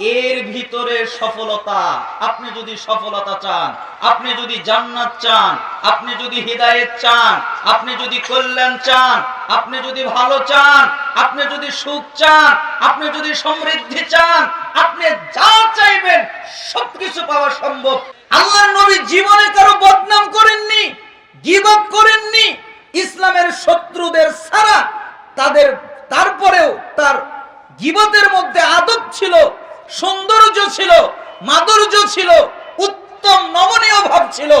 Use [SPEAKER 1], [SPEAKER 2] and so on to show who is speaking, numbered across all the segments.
[SPEAKER 1] এর ভিতরে সফলতা। আপনি যদি সফলতা চান, আপনি যদি জান্নাত চান, আপনি যদি হৃদায়ত চান, আপনি যদি কল্যাণ চান, আপনি যদি ভালো চান, আপনি যদি সুখ চান, আপনি যদি সমৃদ্ধি চান, আপনি যা চাইবেন, সবকিছু পাওয়া সম্ভব। আল্লাহর নবী জীবনে কারও বদনাম করেননি গিবত করেননি, ইসলামের শত্রুদের সারা তাদের, তারপরেও তার গিবতের মধ্যে আদব ছিল সৌন্দর্য ছিল, মাধুর্য ছিল, উত্তম নমনীয় ভাব ছিল।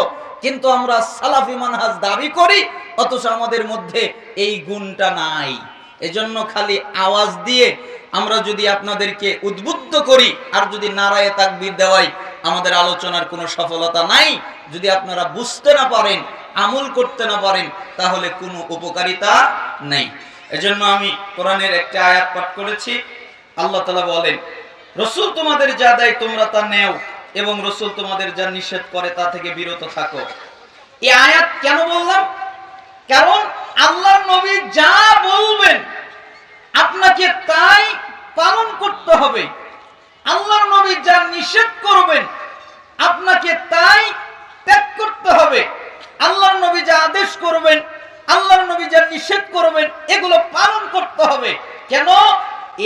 [SPEAKER 1] কিন্তু আমরা সালাফি মানহাজ দাবি করি, অথচ আমাদের মধ্যে এই গুণটা নাই। এজন্য খালি আওয়াজ দিয়ে আমরা যদি আপনাদেরকে উদ্বুদ্ধ করি, আর যদি নারায়ে তাকবীর দেওয়াই আমাদের আলোচনার কোনো সফলতা নাই, যদি আপনারা বুঝতে না পারেন, আমল করতে না পারেন, তাহলে কোনো উপকারিতা নেই। এজন্য আমি কোরআনের একটা আয়াত পাঠ করেছি। আল্লাহ তালা বলেন রসুল তোমাদের যা দেয় তোমরা তা নেও, এবং রসুল তোমাদের যা নিষেধ করে তা থেকে বিরত থাকো। এই আয়াত কেন বললাম? কারণ আল্লাহ নবী যা বলবেন, আপনাকে তাই পালন করতে হবে। আল্লাহর নবী যা নিষেধ করবেন, আপনাকে তাই ত্যাগ করতে হবে। আল্লাহর নবী যা আদেশ করবেন আল্লাহর নবী যা নিষেধ করবেন, এগুলো পালন করতে হবে। কেন?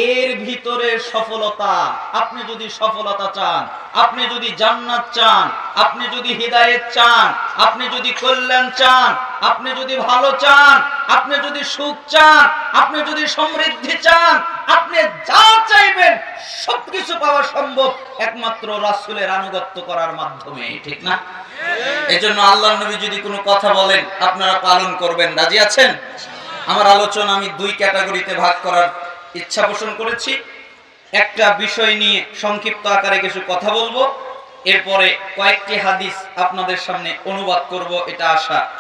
[SPEAKER 1] এর ভিতরে সফলতা। আপনি যদি সফলতা চান, আপনি যদি জান্নাত চান, আপনি যদি হৃদায়ত চান, আপনি যদি কল্যাণ চান, আপনি যদি ভালো চান, আপনি যদি সুখ চান, আপনি যদি সমৃদ্ধি চান, আপনি যা চাইবেন, সবকিছু পাওয়া সম্ভব একমাত্র রাসূলের আনুগত্য করার মাধ্যমে, ঠিক না? এজন্য আল্লাহ নবী যদি কোনো কথা বলেন, আপনারা পালন করবেন। রাজি আছেন? আমার আলোচনা আমি দুই ক্যাটাগরিতে ভাগ করার ইচ্ছা পোষণ করেছি। একটা বিষয় নিয়ে সংক্ষিপ্ত আকারে কিছু কথা বলব। এরপরে কয়েকটি হাদিস আপনাদের সামনে অনুবাদ করব, এটা আশা।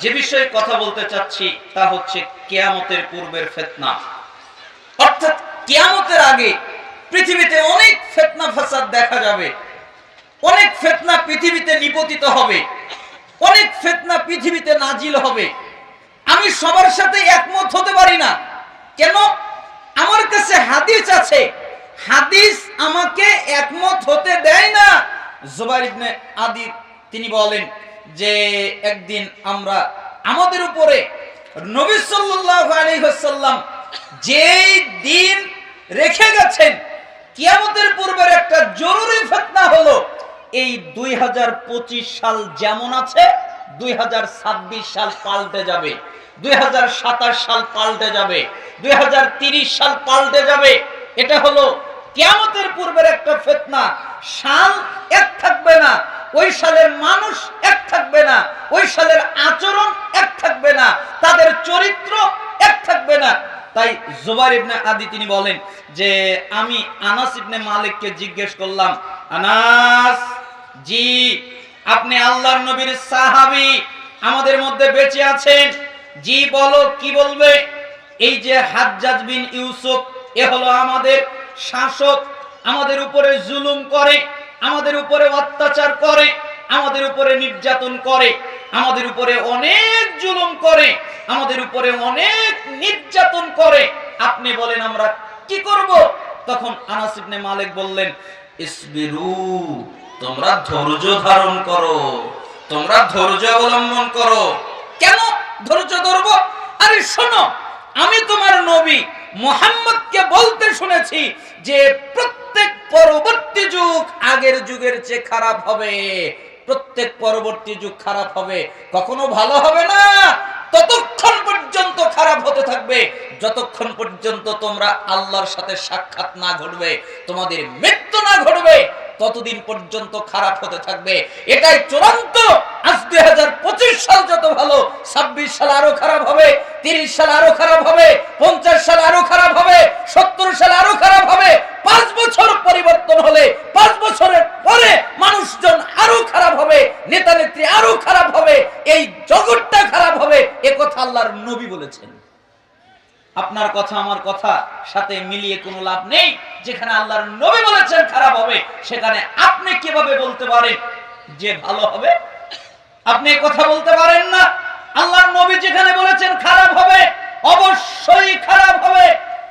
[SPEAKER 1] যে বিষয়ে কথা বলতে চাচ্ছি, তা হচ্ছে কেয়ামতের পূর্বের ফেতনা। অর্থাৎ কেয়ামতের আগে পৃথিবীতে অনেক ফেতনা ফাসাদ দেখা যাবে। অনেক ফেতনা পৃথিবীতে নিপতিত হবে। অনেক ফেতনা পৃথিবীতে নাজিল হবে। আমি সবার সাথে একমত হতে পারি না। কেন? কাছে হাদিস আছে। হাদিস আমাকে একমত হতে দেয় না। জুবাইর ইবনে আদি তিনি বলেন যে, একদিন আমরা আমাদের উপরে নবী সাল্লাল্লাহু আলাইহি ওয়াসাল্লাম যেই দিন রেখে গেছেন, কিয়ামতের পূর্বের একটা জরুরি ফিতনা হলো, এই দুই হাজার পঁচিশ সাল যেমন আছে, দুই হাজার ছাব্বিশ সাল পাল্টে যাবে, দুই হাজার সাতাশ সাল পাল্টে যাবে। দুই সাল পাল্টে যাবে। এটা হলো কেয়ামতের পূর্বের একটা ফেতনা। সাল এক থাকবে না, ওই সালের মানুষ এক থাকবে না, ওই সালের আচরণ এক থাকবে না, তাদের চরিত্র এক থাকবে না। তাই জুবাইর ইবনে আদি তিনি বলেন যে, আমি আনাস ইবনে মালিককে জিজ্ঞেস করলাম, আনাস, জি, আপনি আল্লাহর নবীর সাহাবী, আমাদের মধ্যে বেঁচে আছেন? জি, বলো, কি বলবে? এই যে হাজ্জাজ বিন ইউসুফ, এ হলো আমাদের শাসক, আমাদের উপরে জুলুম করে, আমাদের উপরে অত্যাচার করে, আমাদের উপরে নির্যাতন করে, আমাদের উপরে অনেক জুলুম করে, আমাদের উপরে অনেক নির্যাতন করে। আপনি বলেন, আমরা কি করব? তখন আনাস ইবনে মালিক বললেন, ইসবিরু, তোমরা ধৈর্য ধারণ করো, তোমরা ধৈর্য অবলম্বন করো। কেন ধৈর্য ধরবো? আরে শোনো আমি তোমার নবী মোহাম্মদকে বলতে শুনেছি যে প্রত্যেক পরবর্তী যুগ আগের যুগের চেয়ে খারাপ হবে। প্রত্যেক পরবর্তী যুগ খারাপ হবে। কখনো ভালো হবে না, ততক্ষণ পর্যন্ত খারাপ হতে থাকবে। যতক্ষণ পর্যন্ত তোমরা আল্লাহর সাথে সাক্ষাৎ না ঘটবে, তোমাদের মৃত্যু না ঘটবে, ততদিন পর্যন্ত খারাপ হতে থাকবে। এটাই চূড়ান্ত। আজ দুই হাজার পঁচিশ সাল যত ভালো, ছাব্বিশ সাল আরও খারাপ হবে। তিরিশ সাল আরও খারাপ হবে, পঞ্চাশ সাল আরও খারাপ হবে, সত্তর সাল আরও খারাপ হবে, পাঁচ বছর পরিবর্তন হলে, পাঁচ বছরের পরে মানুষজন আরও খারাপ হবে, নেতা নেত্রী আরও খারাপ হবে, এই জগৎটা খারাপ হবে, এ আল্লাহর নবী বলেছেন। আপনার কথা, আমার কথা সাথে মিলিয়ে কোনো লাভ নেই, যেখানে আল্লাহর নবী বলেছেন খারাপ হবে, সেখানে আপনি কীভাবে বলতে পারেন যে ভালো হবে? আপনি কথা বলতে পারেন না আল্লাহর নবী যেখানে বলেছেন, খারাপ হবে, অবশ্যই খারাপ হবে।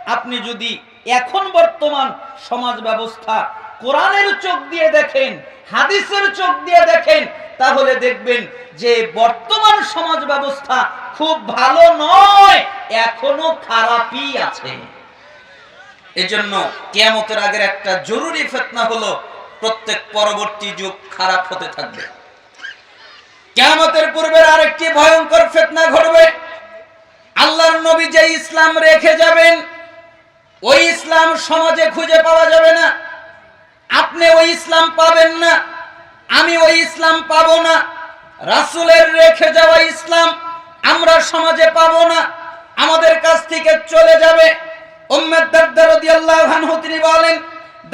[SPEAKER 1] আপনি যদি এখন বর্তমান সমাজ ব্যবস্থা কোরআনের চোখ দিয়ে দেখেন, হাদিসের চোখ দিয়ে দেখেন, তাহলে দেখবেন যে বর্তমান সমাজ ব্যবস্থা খুব ভালো নয়, এখনও খারাপই আছে। এজন্য কেয়ামতের আগের একটা জরুরি ফেতনা হলো, প্রত্যেক পরবর্তী যুগ খারাপ হতে থাকবে। কেয়ামতের পূর্বের আরেকটি ভয়ঙ্কর ফেতনা ঘটবে। আল্লাহর নবী যে ইসলাম রেখে যাবেন, ওই ইসলাম সমাজে খুঁজে পাওয়া যাবে না। আপনি ওই ইসলাম পাবেন না, আমি ওই ইসলাম পাবো না। রাসূলের রেখে যাওয়া ইসলাম আমরা সমাজে পাবো না, আমাদের কাছ থেকে চলে যাবে। উম্মে দারদা রাদিয়াল্লাহু আনহু, তিনি বলেন,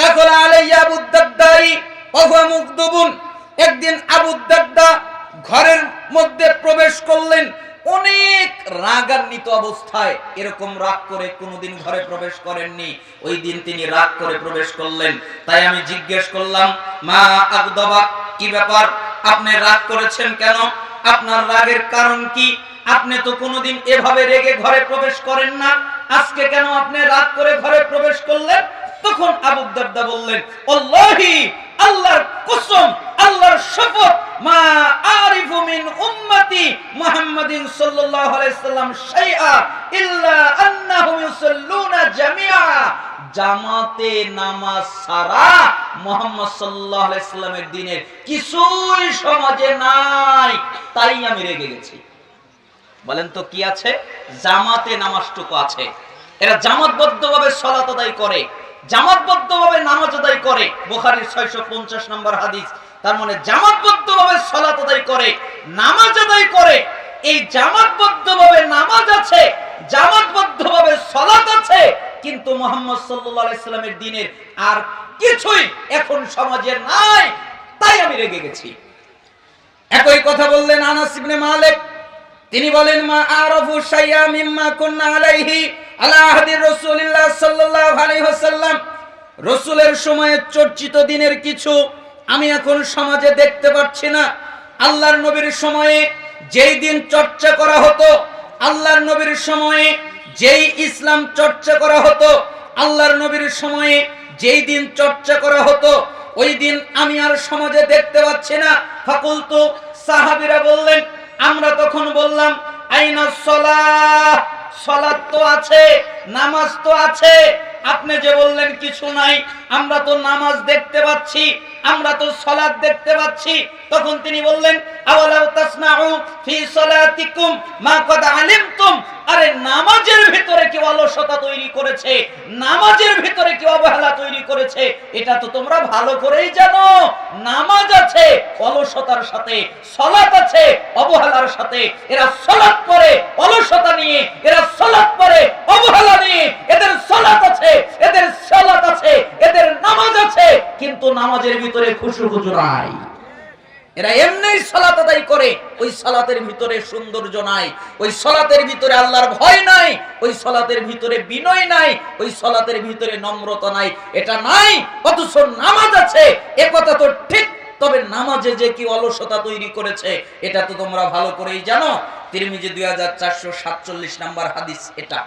[SPEAKER 1] দাখল আলাইয়া আবু দারদাই ওয়া একদিন আবু ঘরের মধ্যে প্রবেশ করলেন, অনেক রাগান্বিত অবস্থায়। এরকম রাগ করে কোনোদিন ঘরে প্রবেশ করেননি। ওই দিন তিনি রাগ করে প্রবেশ করলেন। তাই আমি জিজ্ঞেস করলাম, মা আকদবা, কি ব্যাপার? আপনি রাগ করেছেন কেন? আপনার রাগের কারণ কি? আপনি তো কোনোদিন এভাবে রেগে ঘরে প্রবেশ করেন না। আজকে কেন আপনি রাগ করে ঘরে প্রবেশ করলেন? তখন আবু দারদা বললেন, আল্লাহি, আল্লাহর কসম আল্লাহর শপথ, মা আরিফু মিন উম্মতি মুহাম্মাদিন সাল্লাল্লাহু আলাইহি সাল্লাম শাইআ ইল্লা আন্নাহুম ইউসাল্লুনা জামিআ। জামাতে নামাজ সারা সাল্লাল্লাহু আলাইহি সাল্লামের দিনের কিছুই সমাজে নাই, তাই আমি রেগে গেছি। বলেন তো কি আছে? জামাতে নামাজটুকু আছে। এরা জামাতবদ্ধভাবে সলাত আদায় করে, জামাতবদ্ধভাবে নামাজ আদায় করে। বুখারীর 650 নম্বর হাদিস তার মানে জামাতবদ্ধভাবে সলাত আদায় করে, নামাজ আদায় করে। এই জামাতবদ্ধভাবে নামাজ আছে, জামাতবদ্ধভাবে সলাত আছে, কিন্তু মোহাম্মদ সাল্লাল্লাহু আলাইহি সাল্লামের আর কিছুই এখন সমাজে নাই, তাই আমি রেগে গেছি। একই কথা বললেন আনাস ইবনে মালিক। তিনি বলেন, মা আরফু শাইয়া মিম্মা কুন্না আলাইহি আলা আহদি রাসূলিল্লাহ সাল্লাল্লাহু আলাইহি ওয়াসাল্লাম। রাসূলের সময়ে চর্চিত দিনের কিছু আমি এখন সমাজে দেখতে পাচ্ছি না। আল্লাহর নবীর সময়ে যেই দিন চর্চা করা হতো, আল্লাহর নবীর সময়ে যেই ইসলাম চর্চা করা হতো, আল্লাহর নবীর সময়ে যেই দিন চর্চা করা হতো, ওই দিন আমি আর সমাজে দেখতে পাচ্ছি না। ফাকুল তো সাহাবিরা বললেন, আমরা তখন বললাম, আইনা সলাহ সলাত তো আছে, নামাজ তো আছে। আপনি যে বললেন কিছু নাই, আমরা তো নামাজ দেখতে পাচ্ছি। আমরা তো সলাদ দেখতে পাচ্ছি। তখন তিনি বললেন, আওয়ালাউ তাসমাউ ফি আরে নামাজের ভিতরে কি অলসতা তৈরি করেছে, নামাজের ভিতরে কি অবহেলা তৈরি করেছে। এটা তো তোমরা ভালো করেই জানো। নামাজ আছে, অলসতার সাথে, সলাত আছে, অবহেলার সাথে। এরা সলাত করে, অলসতা নিয়ে এরা সলাত করে অবহেলা নিয়ে এদের সলাত আছে এদের সলাত আছে এদের নামাজ আছে কিন্তু নামাজের ভিতরে খুশু খুশু নাই। এরা এমনি সালাত আদায় করে, ওই সালাতের ভিতরে সৌন্দর্য নাই, ওই সালাতের ভিতরে আল্লাহর ভয় নাই, ওই সালাতের ভিতরে বিনয় নাই, ওই সালাতের ভিতরে নম্রতা নাই। এটা নাই, অথচ নামাজ আছে, এ কথা তো ঠিক, তবে নামাজে যে কি অলসতা তৈরি করেছে, এটা তো তোমরা ভালো করেই জানো। তিরমিজি দুই হাজার চারশো সাতচল্লিশ নাম্বার হাদিস এটা।